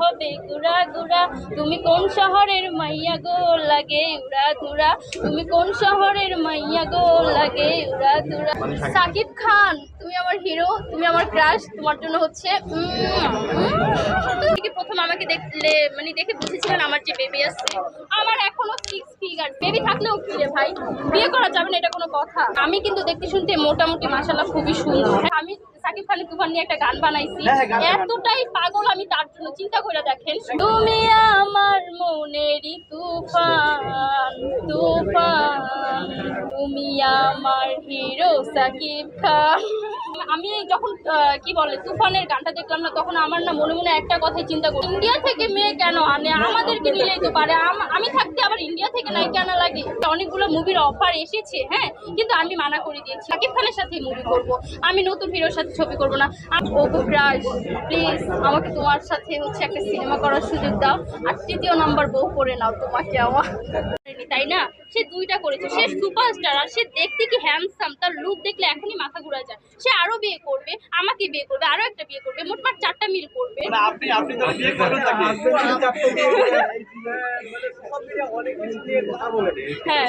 হবে? গুড়া গুড়া তুমি কোন শহরের মাইয়া গো? লাগে উড়া ধুরা। তুমি কোন শহরের মাইয়া গো? লাগে উড়া ধুরা। সাকিব খান। তুমি আমার হিরো তুমি আমার ক্রাশ তোমার জন্য হচ্ছে প্রথম আমাকে দেখলে মানে দেখে বুঝেছিলেন আমার যে বেবি আছে আমার এখনও সিক্স ফিগার বেবি থাকলেও কি রে ভাই? বিয়ে করা যাবে না এটা কোনো কথা। আমি কিন্তু দেখতে শুনতে মোটামুটি মাসাল্লাহ খুবই সুন্দর। আমি সাকিব খানের তুফান নিয়ে একটা গান বানাইছি। হ্যাঁ, হ্যাঁ। এতটাই পাগল আমি তার জন্য চিন্তা করে দেখেন। তুমি আমার মনেরই তুফান তুফান। তুমি আমার হিরো সাকিব খান। আমি যখন কি বলে তুফানের গানটা দেখলাম না তখন আমার না মনে মনে একটা কথাই চিন্তা করি ইন্ডিয়া থেকে মেয়ে কেন আনে? আমাদেরকে নিলেই তো পারে। আম- ইন্ডিয়া থেকে নাই কেন লাগে। অনেকগুলো মুভির অফার এসেছে হ্যাঁ? কিন্তু আমি মানা করে দিয়েছি। সাকিব খানের সাথে মুভি করব। আমি নতুন হিরোর সাথে ছবি করব না। ক্রাশ প্লিজ আমাকে তোমার সাথে হচ্ছে একটা সিনেমা করার সুযোগ দাও। আর তৃতীয় নাম্বার বউ করে নাও তোমাকে আমার। তাই না? সে দুইটা করেছে। সে সুপারস্টার আর সে দেখতে কি হ্যান্ডসাম তার লুক দেখলে এখনই মাথা ঘুরা যায়। সে আরও বিয়ে করবে আমাকে বিয়ে করবে আরও একটা বিয়ে করবে মোটমাট চারটা মিল করবে। মানে আপনি আপনি তো বিয়ে করবেন তাকে হ্যাঁ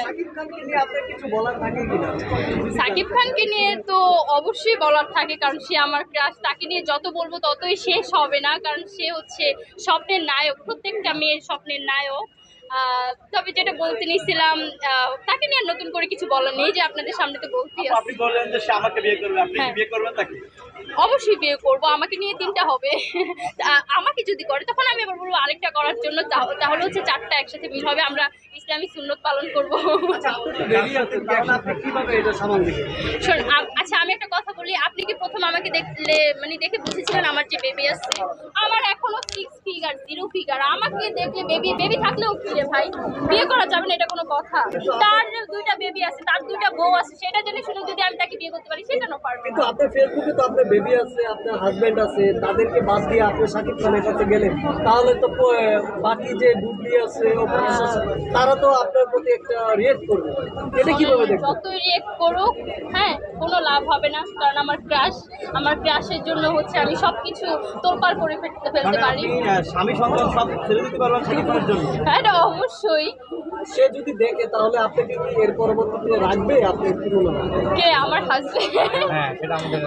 সাকিব খানকে নিয়ে তো অবশ্যই বলার থাকে কারণ সে আমার ক্রাশ তাকে নিয়ে যত বলব ততই শেষ হবে না কারণ সে হচ্ছে স্বপ্নের নায়ক প্রত্যেকটা মেয়ের স্বপ্নের নায়ক। তবে যেটা বলতে নিছিলাম আহ, তাকে নিয়ে নতুন করে কিছু বলার নেই যে আপনাদের সামনে তো বলতেই আছে আপনি বললেন যে সে আমাকে বিয়ে করবে আপনি কি হ্যাঁ। বিয়ে করবেন তাকে? অবশ্যই বিয়ে করব আমাকে নিয়ে তিনটা হবে। আমাকে যদি করে তখন আমি আবার বলব আরেকটা করার জন্য তাহলে হচ্ছে চারটা একসাথে মিল হবে আমরা ইসলামিক সুন্নত পালন করব। শোন আচ্ছা আমি একটা কথা বলি আপনি কি প্রথম আমাকে দেখলে মানে দেখে বুঝেছিলেন আমার যে বেবি আছে? আমার এখনও সিক্স ফিগার জিরো ফিগার আমাকে দেখলে বেবি বেবি থাকলেও কি রে ভাই? বিয়ে করা যাবে না এটা কোনো কথা। তার দুইটা বেবি আছে তার দুইটা বউ আছে সেটা জেনে শুনে যদি আমি তাকে বিয়ে করতে পারি সেটা না পারবে। কিন্তু আপনার ফেসবুকে তো আপনার বেবি আছে আপনার হাজবেন্ড আছে তাদেরকে বাদ দিয়ে আপনি সাকিব খানের কাছে গেলেন। তাহলে তো বাকি যে বুবলি আছে তারা তো আপনার প্রতি একটা রিয়েক্ট করবে। এটা কীভাবে দেখবেন? যতই রিয়েক্ট করুক হ্যাঁ কোনো লাভ হবে না কারণ আমার ক্রাশ আমার ক্রাশের জন্য হচ্ছে আমি সব কিছু তোলপাড় করে ফেলতে ফেলতে মানে পারি। স্বামী সন্তান সব ছেড়ে দিতে পারবেন জন্য। হ্যাঁ অবশ্যই। সে যদি দেখে তাহলে কি এর পরবর্তীতে রাখবে আপনি কি মনে কে? আমার হাজবেন্ড হ্যাঁ সেটা আমাদের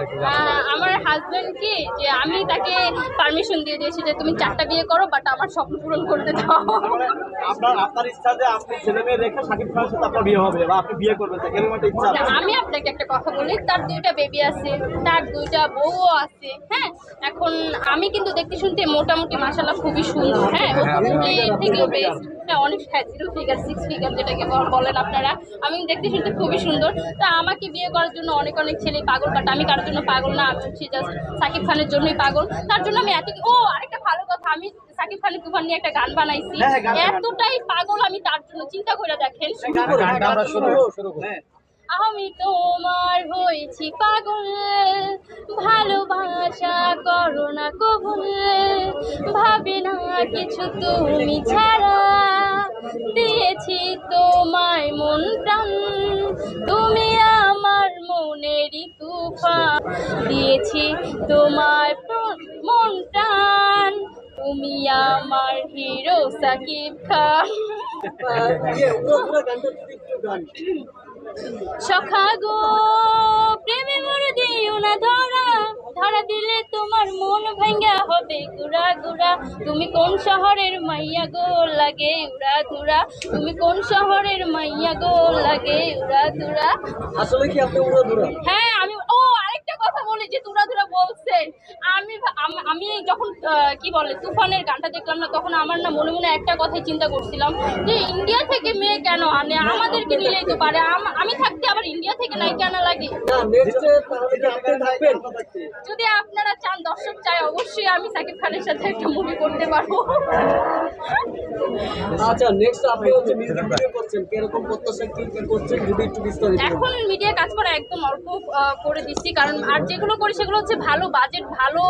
আমার হাজবেন্ড কি? যে আমি তাকে পারমিশন দিয়ে দিয়েছি যে তুমি চারটা বিয়ে করো বাট আমার স্বপ্ন পূরণ করতে দাও। আপনার আপনার ইচ্ছা যে আপনি ছেলে মেয়ে রেখে সাকিব খানের সাথে আপনার বিয়ে হবে বা আপনি বিয়ে করবেন তাকে এরকম একটা ইচ্ছা আমি আপনাকে একটা কথা বলি তার দুইটা বেবি আছে তার দুইটা বউও আছে হ্যাঁ? এখন আমি কিন্তু দেখতে শুনতে মোটামুটি মাসাল্লাহ খুবই সুন্দর। হ্যাঁ ও থেকেও বেস্ট হ্যাঁ অনেক হ্যাঁ জিরো ফিগার সিক্স ফিগার যেটাকে বল- বলেন আপনারা। আমি দেখতে শুনতে খুবই সুন্দর। তা আমাকে বিয়ে করার জন্য অনেক অনেক ছেলে পাগল বাট আমি কারোর জন্য পাগল না। আমি হচ্ছে জাস্ট সাকিব খানের জন্যই পাগল। তার জন্য আমি এত ও আরেকটা ভালো কথা আমি সাকিব খানের তুফান নিয়ে একটা গান বানাইছি। হ্যাঁ, হ্যাঁ। এতটাই পাগল আমি তার জন্য। চিন্তা করে দেখেন। আমি তোমার হয়েছি পাগল। ভালোবাসা করো না কবুল ভাবি না কিছু তুমি ছাড়া। দিয়েছি তোমায় মন প্রাণ। তুমি আমার মনেরই তুফা দিয়েছি তোমার মন প্রাণ। তুমি আমার হিরো সাকিব খান। সখা গো প্রেমে মরে দিও না ধরা। ধরা দিলে তোমার মন ভাঙ্গা হবে গুড়া গুড়া। তুমি কোন শহরের মাইয়া গো? লাগে উড়া ধুরা। তুমি কোন শহরের মাইয়া গো? লাগে উড়া ধুরা। আসলে কি আপনি উড়া ধরা? হ্যাঁ আমি ও আরেকটা কথা বলি যে তুরা তুরা বলছেন? আমি আমি যখন কি বলে তুফানের গানটা দেখলাম না তখন আমার না মনে মনে একটা কথাই চিন্তা করছিলাম যে ইন্ডিয়া থেকে মেয়ে কেন আনে? আমাদেরকে নিলেই তো পারে। আম- থাকতে আবার ইন্ডিয়া থেকে নাই কেন লাগে? যদি আপনারা চান দর্শক চায় অবশ্যই আমি সাকিব খানের সাথে একটা মুভি করতে পারব। আচ্ছা নেক্সট আপনি হচ্ছে মিউজিক ভিডিও করছেন। কীরকম প্রত্যাশা কি কি করছেন? যদি একটু বিস্তারিত এখন মিডিয়া কাজ করা একদম অল্প করে দিচ্ছি। কারণ আর যেগুলো করি সেগুলো হচ্ছে ভালো বাজেট ভালো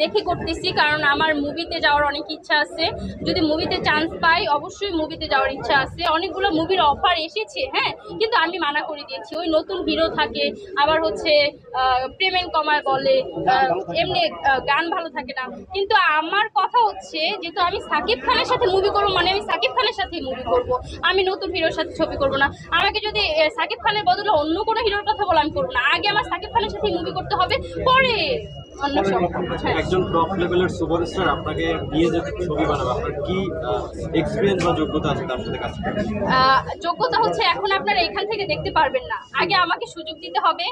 দেখে করতেছি কারণ আমার মুভিতে যাওয়ার অনেক ইচ্ছা আছে। যদি মুভিতে চান্স পাই অবশ্যই মুভিতে যাওয়ার ইচ্ছা আছে। অনেকগুলো মুভির অফার এসেছে হ্যাঁ? কিন্তু আমি মানা করে দিয়েছি। ওই নতুন হিরো থাকে আবার হচ্ছে পেমেন্ট কমায় বলে এমনি গান ভালো থাকে না। কিন্তু আমার কথা হচ্ছে যেহেতু আমি সাকিব খানের সাথে মুভি করব মানে আমি সাকিব খানের সাথেই মুভি করব। আমি নতুন হিরোর সাথে ছবি করব না। আমাকে যদি সাকিব খানের বদলে অন্য কোনো হিরোর কথা বলে আমি করব না। আগে আমার সাকিব খানের সাথে মুভি করতে হবে পরে একজন টপ লেভেলের সুপারস্টার আপনাকে বিয়ে যে ছবি বানাবে আপনার কি এক্সপিরিয়েন্স বা যোগ্যতা আছে তার সাথে কাজ যোগ্যতা হচ্ছে এখন আপনারা এখান থেকে দেখতে পারবেন না। আগে আমাকে সুযোগ দিতে হবে।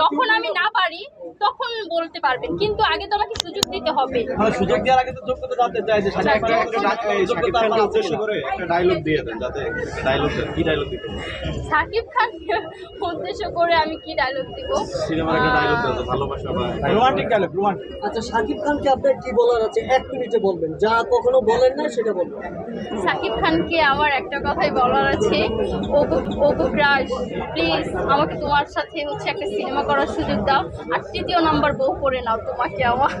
যখন আমি না পারি তখন বলতে পারবেন। কিন্তু আগে তো আমাকে সুযোগ দিতে হবে। মানে সুযোগ দেওয়ার আগে তো যোগ্যতা জানতে চাই যে এই শাকিব যোগ্যতা আপনার উদ্দেশ্য করে একটা ডায়লগ দিয়ে দেন যাতে ডায়লগ কি ডায়লগ দিতে সাকিব খানকে উদ্দেশ্য করে আমি কি ডায়লগ দিব? সিনেমার একটা ডায়লগ তো ভালোবাসা বা রোমান্টিক ডায়লগ রোমান্টিক আচ্ছা শাকিব খানকে আপনার কি বলার আছে? এক মিনিটে বলবেন। যা কখনো বলেন না সেটা বলবেন। সাকিব খানকে আমার একটা কথাই বলার আছে। ওগো ক্রাশ প্লিজ আমাকে তোমার সাথে হচ্ছে একটা সিনেমা করার সুযোগ দাও। আর তৃতীয় নাম্বার বউ করে নাও তোমাকে আমার।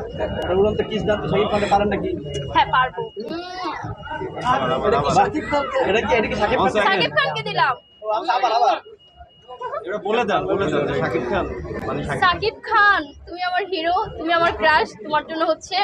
বলুন তো কিস দান তো শাকিব খানকে পারেন নাকি? হ্যাঁ পারব। কি শাকিব খানকে এটা কি কি সাকিব খানকে দিলাম। আচ্ছা, আবার আবার। সাকিব খান। তুমি আমার হিরো তুমি আমার ক্রাশ তোমার জন্য হচ্ছে